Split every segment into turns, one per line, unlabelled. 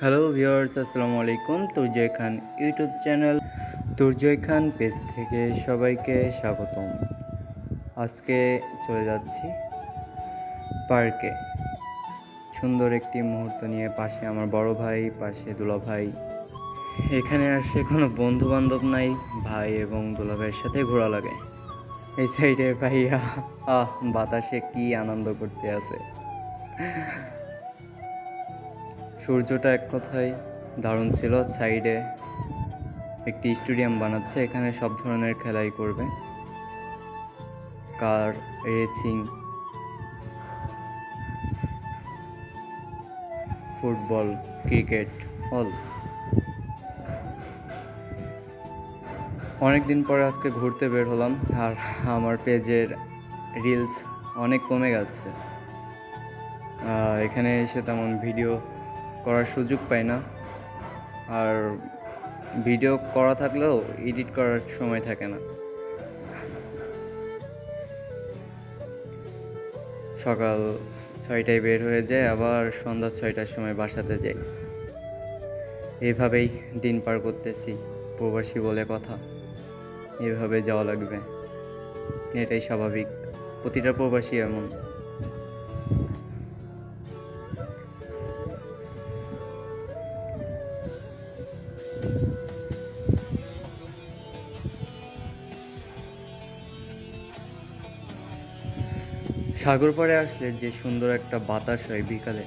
Hello viewers আসসালামু আলাইকুম। Turjoy Khan YouTube channel, Turjoy Khan page থেকে সবাইকে স্বাগতম। আজকে চলে যাচ্ছি পার্কে। সুন্দর একটি মুহূর্ত নিয়ে পাশে আমার বড় ভাই, পাশে দুলা ভাই। এখানে আসে কোনো বন্ধু বান্ধব নাই, ভাই এবং দুলা ভাইয়ের সাথে ঘোরা লাগে। এই সাইডে ভাইয়া, আহ, বাতাসে কি আনন্দ করতে আছে। সূর্যটা এক কথায় দারুণ ছিল, সাইডে একটি স্টেডিয়াম বানাচ্ছে, এখানে সব ধরনের খেলাই করবে। Car, racing, football, cricket, all. অনেক দিন পরে আজকে ঘুরতে বের হলাম, আর আমার পেজের রিলস অনেক কমে গেছে। এখানে এসে তেমন ভিডিও করার সুযোগ পাই না। আর ভিডিও করা থাকলেও এডিট করার সময় থাকে না। সকাল ছয়টায় বের হয়ে যায়, আবার সন্ধ্যা ছয়টার সময় বাসাতে যাই। এভাবেই দিন পার করতেছি, প্রবাসী বলে কথা। এভাবে যাওয়া লাগবে। এটাই স্বাভাবিক। প্রতিটা প্রবাসী এমন। সাগর পাড়ে আসলে যে সুন্দর একটা বাতাস হয় বিকালে,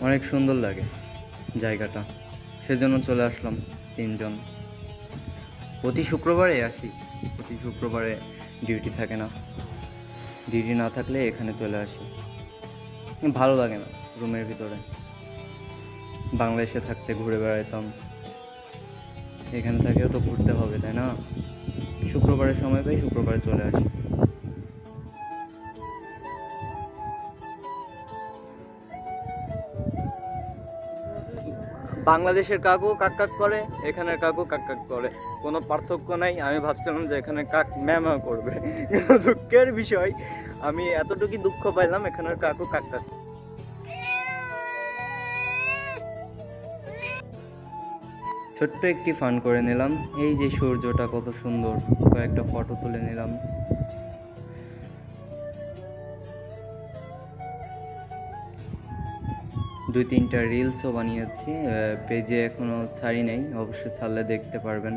অনেক সুন্দর লাগে জায়গাটা। সেজন্য চলে আসলাম তিনজন। প্রতি শুক্রবারে আসি, প্রতি শুক্রবারে ডিউটি থাকে না। ডিউটি না থাকলে এখানে চলে আসি। ভালো লাগে না রুমের ভিতরে। বাংলাদেশে থাকতে ঘুরে বেড়াইতাম। এখানে থাকেও তো ঘুরতে হবে, তাই না? শুক্রবারের সময় পাই শুক্রবারে চলে আসি। বাংলাদেশের কাকু কাক কাক করে, এখানের কাকু কাক কাক করে। কোনো পার্থক্য নাই, আমি ভাবছিলাম যে এখানে কাক ম্যামা করবে। দুঃখের বিষয়, আমি এতটুকু দুঃখ পাইলাম এখানের কাকু কাক কাক ছোট্ট একটি ফান করে নিলাম। এই যে সূর্যটা কত সুন্দর, কয়েকটা ফটো তুলে নিলাম। দুই তিনটা রিলসও বানিয়েছি পেজে এখনও ছাড়ি নাই, অবশ্য ছাড়লে দেখতে পারবেন।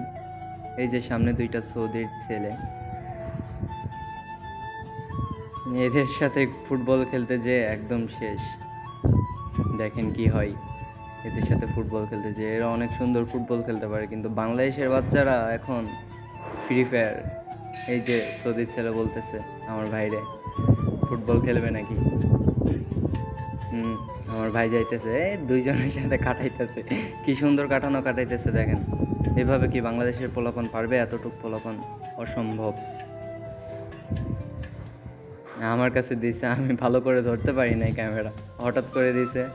এই যে সামনে দুইটা সৌদির ছেলে। এদের সাথে ফুটবল খেলতে যে একদম শেষ। দেখেন কি হয়, এদের সাথে ফুটবল খেলতে যে এরা অনেক সুন্দর ফুটবল খেলতে পারে, কিন্তু বাংলাদেশের বাচ্চারা এখন ফ্রি ফায়ার এই যে সৌদির ছেলে বলতেছে, আমার ভাইরে, ফুটবল খেলবে নাকি? হুম। আমার ভাই যাইতেছে দুইজনের সাথে কাটাইতেছে। কি সুন্দর কাটানো কাটাইতেছে দেখেন। এভাবে কি বাংলাদেশের পোলাপন পারবে? এতটুক পোলাপন অসম্ভব। আমার কাছে দিছে, আমি ভালো করে ধরতে পারি নাই ক্যামেরা। হঠাৎ করে দিছে।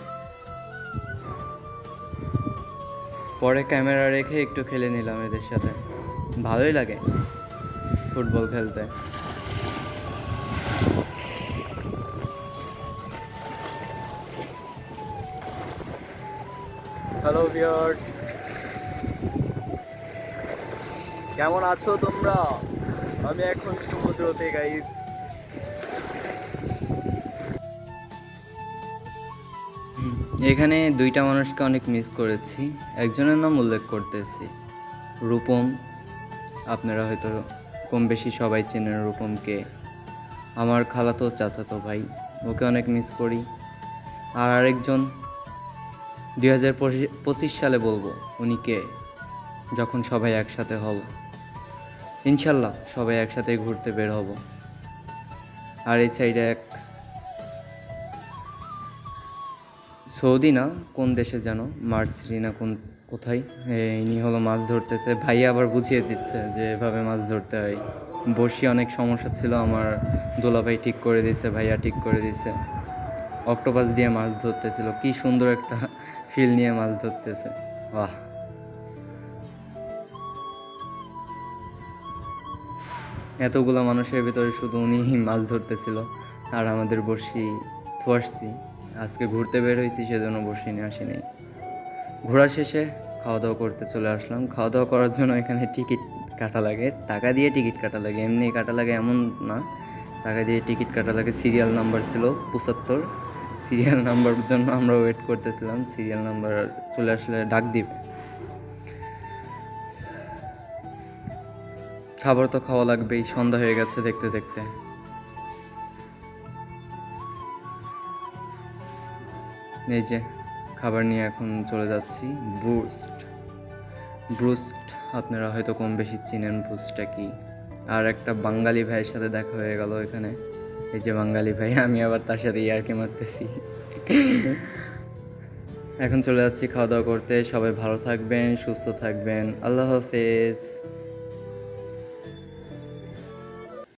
পরে ক্যামেরা রেখে একটু খেলে নিলাম এদের সাথে। ভালোই লাগে ফুটবল খেলতে। হ্যালো ভিউয়ার্স কেমন আছো তোমরা? আমি এখন সমুদ্রতে গাইস এখানে দুইটা মানুষকে অনেক মিস করেছি। একজনের নাম উল্লেখ করতেছি, রূপম। আপনারা হয়তো কম বেশি সবাই চেনেন রূপমকে। আমার খালাতো চাচাতো ভাই, ওকে অনেক মিস করি। আর আরেকজন দুই হাজার পঁচিশ সালে বলব, উনি কে? যখন সবাই একসাথে হব। ইনশাল্লাহ সবাই একসাথে ঘুরতে বের হব। আর এই সাইডে এক সৌদি না, কোন দেশে জানো? মার্সরি না কোন, কোথায়? ইনি হলো মাছ ধরতেছে। ভাইয়া আবার বুঝিয়ে দিচ্ছে যে এভাবে মাছ ধরতে হয়। বসি অনেক সমস্যা ছিল, আমার দোলাভাই ঠিক করে দিছে ভাইয়া ঠিক করে দিছে অক্টোপাস দিয়ে মাছ ধরতেছিল। কি সুন্দর একটা ফিল নিয়ে মাছ ধরতেছে। বাহ। এতগুলো মানুষের ভিতরে শুধু উনি মাছ ধরতেছিল, আর আমাদের বসি থুয়াসছি আজকে ঘুরতে বের হয়েছি, সেজন্য বসি নিয়ে আসিনি। ঘোরা শেষে খাওয়া দাওয়া করতে চলে আসলাম। খাওয়া দাওয়া করার জন্য এখানে টিকিট কাটা লাগে। টাকা দিয়ে টিকিট কাটা লাগে। এমনি কাটা লাগে এমন না। টাকা দিয়ে টিকিট কাটা লাগে। সিরিয়াল নাম্বার ছিল পঁচাত্তর। সিরিয়াল নাম্বার জন্য আমরা ওয়েট করতেছিলাম, সিরিয়াল নাম্বার চলে আসলে ডাক দিবে। খাবার তো খাওয়া লাগবেই, সন্ধ্যা হয়ে গেছে দেখতে দেখতে। এই যে, খাবার নিয়ে এখন চলে যাচ্ছি ব্রুস্ট ব্রুস্ট আপনারা হয়তো কম বেশি চিনেন ব্রুস্টটা কি? আর একটা বাঙালি ভাইয়ের সাথে দেখা হয়ে গেল এখানে। এই যে বাঙালি ভাই, আমি আবার তার সাথে ইয়ার্কি মারতেছি। এখন চলে যাচ্ছি খাওয়া দাওয়া করতে। সবাই ভালো থাকবেন, সুস্থ থাকবেন। আল্লাহ হাফেজ।